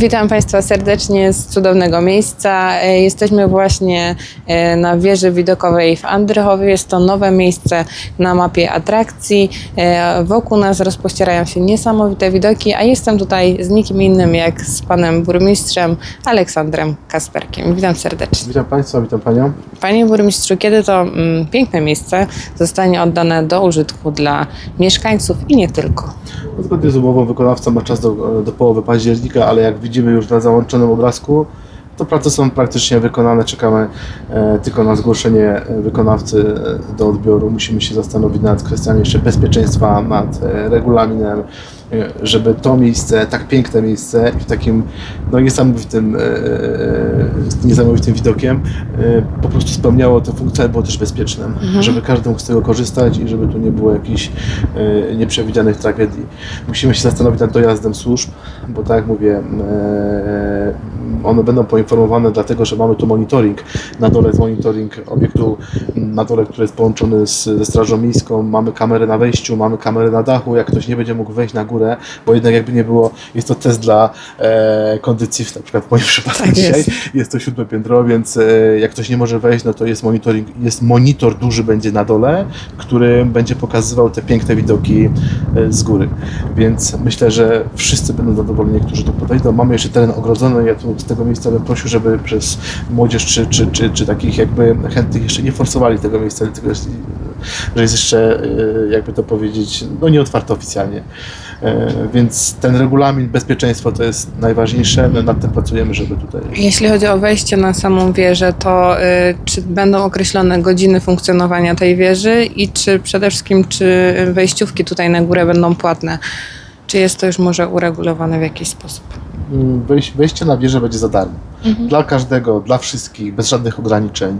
Witam Państwa serdecznie z cudownego miejsca. E, Jesteśmy właśnie e, na wieży widokowej w Andrychowie. Jest to nowe miejsce na mapie atrakcji. E, Wokół nas rozpościerają się niesamowite widoki, a jestem tutaj z nikim innym jak z panem burmistrzem Aleksandrem Kasperkiem. Witam serdecznie. Witam Państwa, witam Panią. Panie burmistrzu, kiedy to mm, piękne miejsce zostanie oddane do użytku dla mieszkańców i nie tylko? No, Zgodnie z umową wykonawca ma czas do, do połowy października, ale jak widzimy już na załączonym obrazku, to prace są praktycznie wykonane. Czekamy e, tylko na zgłoszenie e, wykonawcy e, do odbioru. Musimy się zastanowić nad kwestiami jeszcze bezpieczeństwa, nad regulaminem, żeby to miejsce, tak piękne miejsce i w takim no, niesamowitym, e, z niesamowitym widokiem e, po prostu spełniało tę funkcję, ale było też bezpieczne, żeby każdy mógł z tego korzystać i żeby tu nie było jakichś e, nieprzewidzianych tragedii. Musimy się zastanowić nad dojazdem służb, bo tak jak mówię, e, one będą poinformowane dlatego, że mamy tu monitoring. Na dole jest monitoring obiektu, na dole, który jest połączony z, ze Strażą Miejską. Mamy kamerę na wejściu, mamy kamerę na dachu. Jak ktoś nie będzie mógł wejść na górę, bo jednak jakby nie było, jest to test dla e, kondycji, na przykład w moim przypadku Tak dzisiaj. jest. Jest. to siódme piętro, więc e, jak ktoś nie może wejść, no to jest monitoring, jest monitor duży będzie na dole, który będzie pokazywał te piękne widoki e, z góry. Więc myślę, że wszyscy będą zadowoleni, którzy tu podejdą. Mamy jeszcze teren ogrodzony. Ja tu tego miejsca bym prosił, żeby przez młodzież czy, czy, czy, czy takich jakby chętnych jeszcze nie forsowali tego miejsca, dlatego że jest jeszcze, e, jakby to powiedzieć, no nie otwarte oficjalnie. E, Więc ten regulamin bezpieczeństwa to jest najważniejsze. My nad tym pracujemy, żeby tutaj Jeśli chodzi o wejście na samą wieżę, to y, czy będą określone godziny funkcjonowania tej wieży i czy przede wszystkim, czy wejściówki tutaj na górę będą płatne? Czy jest to już może uregulowane w jakiś sposób? Mm, wejś- wejście na wieżę będzie za darmo. Dla każdego, dla wszystkich, bez żadnych ograniczeń.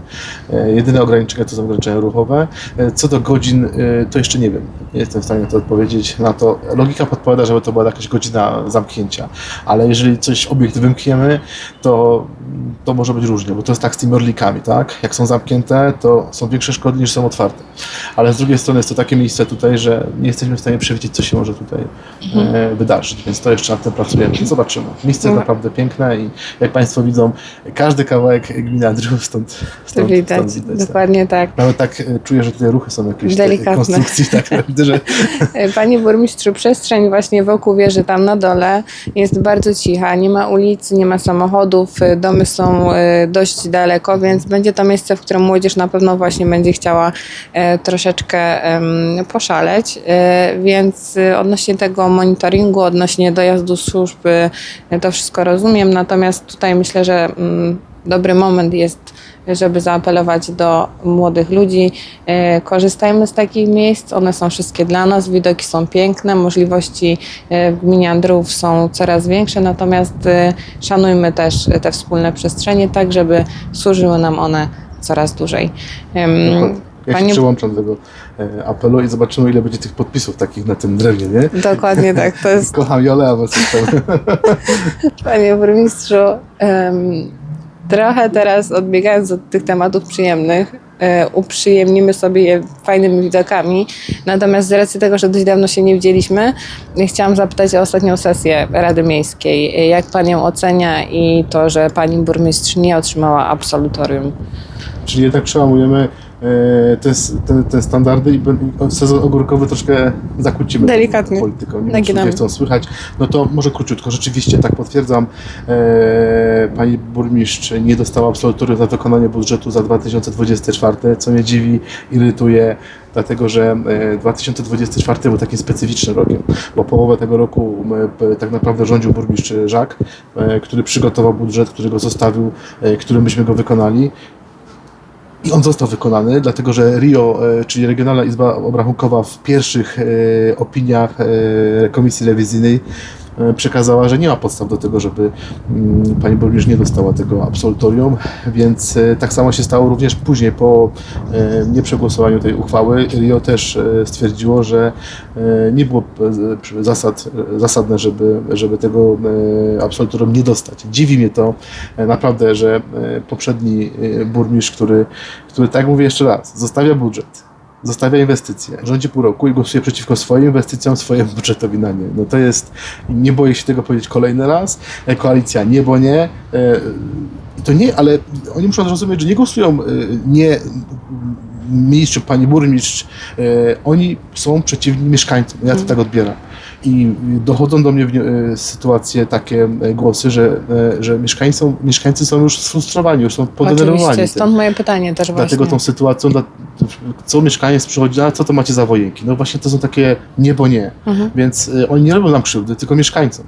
E, Jedyne ograniczenia to są ograniczenia ruchowe. E, Co do godzin, e, to jeszcze nie wiem. Nie jestem w stanie to odpowiedzieć na to. Logika podpowiada, żeby to była jakaś godzina zamknięcia, ale jeżeli coś obiekt wymkniemy, to, to może być różnie, bo to jest tak z tymi orlikami, tak? Jak są zamknięte, to są większe szkody niż są otwarte. Ale z drugiej strony jest to takie miejsce tutaj, że nie jesteśmy w stanie przewidzieć, co się może tutaj e, wydarzyć, więc to jeszcze nad tym pracujemy. Zobaczymy. Miejsce jest naprawdę piękne i jak Państwo widzą, każdy kawałek gminy Andrzejów stąd, stąd, widać, stąd widać. tak. dokładnie tak. Nawet tak e, czuję, że tutaj ruchy są jakieś Delikatne. konstrukcji, tak widzę, że E, Panie burmistrzu, przestrzeń właśnie wokół wieży tam na dole jest bardzo cicha. Nie ma ulic, nie ma samochodów, e, domy są e, dość daleko, więc będzie to miejsce, w którym młodzież na pewno właśnie będzie chciała e, troszeczkę poszaleć. E, Więc odnośnie tego monitoringu, odnośnie dojazdu służb, to wszystko rozumiem. Natomiast tutaj myślę, że mm, dobry moment jest żeby zaapelować do młodych ludzi. E, Korzystajmy z takich miejsc, one są wszystkie dla nas, widoki są piękne, możliwości e, w gminie Andrów są coraz większe, natomiast e, szanujmy też te wspólne przestrzenie, tak żeby służyły nam one coraz dłużej. Ja się Panie- przyłączam do tego apelu i zobaczymy, ile będzie tych podpisów takich na tym drewnie, nie? Dokładnie tak, to jest Kocham Jolę, a was jestem. Panie burmistrzu, em, trochę teraz odbiegając od tych tematów przyjemnych, e, uprzyjemnimy sobie je fajnymi widokami. Natomiast z racji tego, że dość dawno się nie widzieliśmy, chciałam zapytać o ostatnią sesję Rady Miejskiej. Jak Pan ją ocenia i to, że Pani burmistrz nie otrzymała absolutorium? Czyli jednak przełamujemy te, te, te standardy i sezon ogórkowy troszkę zakłócimy Delikatnie. polityką. Nie wiem, czy chcą słychać. No to może króciutko. Rzeczywiście, tak potwierdzam, e, pani burmistrz nie dostała absolutorium za wykonanie budżetu za 2024, co mnie dziwi, irytuje, dlatego że e, 2024 był takim specyficznym rokiem, bo połowę tego roku tak naprawdę rządził burmistrz Żak, e, który przygotował budżet, który go zostawił, e, którym byśmy go wykonali. I on został wykonany, dlatego że RIO, e, czyli Regionalna Izba Obrachunkowa w pierwszych e, opiniach e, Komisji Rewizyjnej przekazała, że nie ma podstaw do tego, żeby mm, pani burmistrz nie dostała tego absolutorium, więc e, tak samo się stało również później po e, nieprzegłosowaniu tej uchwały. RIO też e, stwierdziło, że e, nie było e, zasad, e, zasadne, żeby, żeby tego e, absolutorium nie dostać. Dziwi mnie to e, naprawdę, że e, poprzedni e, burmistrz, który, który tak mówię jeszcze raz, zostawia budżet, zostawia inwestycje, rządzi pół roku i głosuje przeciwko swoim inwestycjom, swojemu budżetowi na nie. No to jest, nie boję się tego powiedzieć kolejny raz, koalicja nie, bo nie. E, To nie, ale oni muszą zrozumieć, że nie głosują e, nie mistrz czy pani burmistrz, e, oni są przeciwni mieszkańcom. Ja to tak odbieram. I dochodzą do mnie e, sytuacje, takie e, głosy, że, e, że mieszkańcy, mieszkańcy są już sfrustrowani, już są podenerwowani. Oczywiście, stąd moje pytanie też Dlatego właśnie. tą sytuacją, co mieszkaniec przychodzi, a co to macie za wojenki? No właśnie to są takie nie, bo nie. Mhm. Więc oni nie robią nam krzywdy, tylko mieszkańcom.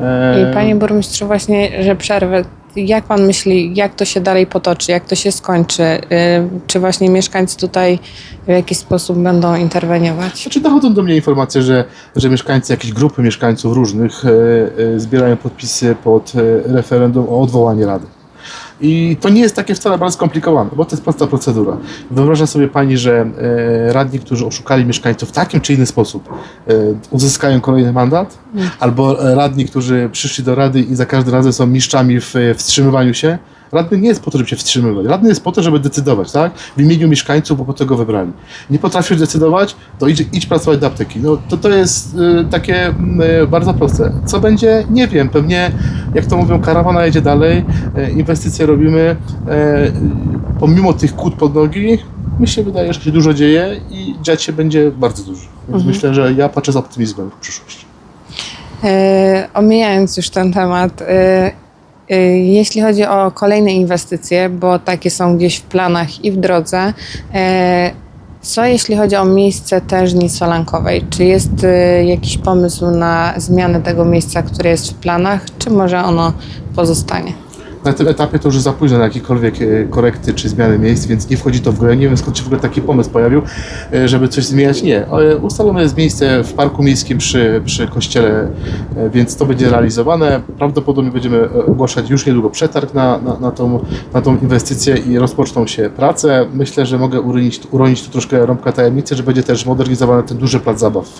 E, I panie burmistrzu, właśnie, że przerwę. Jak pan myśli, jak to się dalej potoczy, jak to się skończy? Y, Czy właśnie mieszkańcy tutaj w jakiś sposób będą interweniować? Znaczy dochodzą do mnie informacje, że, że mieszkańcy, jakieś grupy mieszkańców różnych e, e, zbierają podpisy pod referendum o odwołanie Rady. I to nie jest takie wcale bardzo skomplikowane, bo to jest prosta procedura. Wyobraża sobie pani, że e, radni, którzy oszukali mieszkańców w takim czy inny sposób, e, uzyskają kolejny mandat, albo e, radni, którzy przyszli do rady i za każdym razem są mistrzami w wstrzymywaniu się. Radny nie jest po to, żeby się wstrzymywać. Radny jest po to, żeby decydować, tak? W imieniu mieszkańców, bo po to go wybrali. Nie potrafisz decydować, to idź, idź pracować do apteki. No to, to jest y, takie mm, y, bardzo proste. Co będzie? Nie wiem. Pewnie, jak to mówią, karawana jedzie dalej, y, inwestycje robimy. Y, pomimo tych kłód pod nogi, mi się wydaje, że się dużo dzieje i dziać się będzie bardzo dużo. Więc myślę, że ja patrzę z optymizmem w przyszłość. E, omijając już ten temat, e, e, jeśli chodzi o kolejne inwestycje, bo takie są gdzieś w planach i w drodze, e, co jeśli chodzi o miejsce tężni solankowej? Czy jest e, jakiś pomysł na zmianę tego miejsca, które jest w planach, czy może ono pozostanie? Na tym etapie to już za późno na jakiekolwiek e, korekty czy zmiany miejsc, więc nie wchodzi to w grę. Nie wiem skąd się w ogóle taki pomysł pojawił, e, żeby coś zmieniać. Nie. E, Ustalone jest miejsce w parku miejskim przy, przy kościele, więc to będzie realizowane. Prawdopodobnie będziemy ogłaszać już niedługo przetarg na, na, na, tą, na tą inwestycję i rozpoczną się prace. Myślę, że mogę uronić, uronić tu troszkę rąbka tajemnicy, że będzie też modernizowany ten duży plac zabaw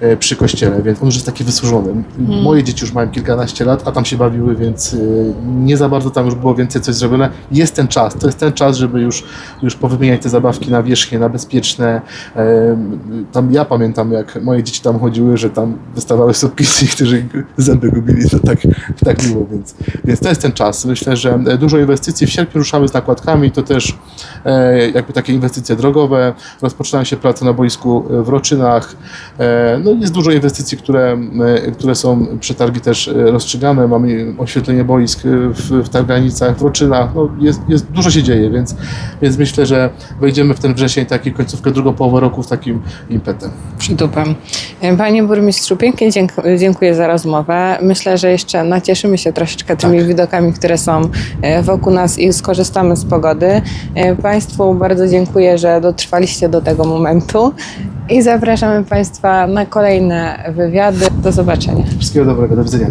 e, przy kościele, więc on już jest taki wysłużony. Moje dzieci już mają kilkanaście lat, a tam się bawiły, więc y, nie za bardzo tam już było więcej coś zrobione. Jest ten czas, to jest ten czas, żeby już, już powymieniać te zabawki na wierzchnie, na bezpieczne. Em, Tam ja pamiętam, jak moje dzieci tam chodziły, że tam wystawały sopisy, którzy zęby gubili, to tak, tak miło, więc, więc to jest ten czas. Myślę, że e, dużo inwestycji. W sierpniu ruszamy z nakładkami, to też e, jakby takie inwestycje drogowe. Rozpoczynają się prace na boisku w Roczynach. E, No jest dużo inwestycji, które, które są przetargi też rozstrzygane. Mamy oświetlenie boisk e, w, w Targanicach, w Roczynach. No jest, jest, dużo się dzieje, więc, więc myślę, że wejdziemy w ten wrzesień, taki końcówkę, drugą połowę roku z takim impetem. Przydupem. Panie burmistrzu, pięknie dzięk- dziękuję za rozmowę. Myślę, że jeszcze nacieszymy się troszeczkę tymi Tak. widokami, które są e, wokół nas i skorzystamy z pogody. E, Państwu bardzo dziękuję, że dotrwaliście do tego momentu i zapraszamy Państwa na kolejne wywiady. Do zobaczenia. Wszystkiego dobrego, do widzenia.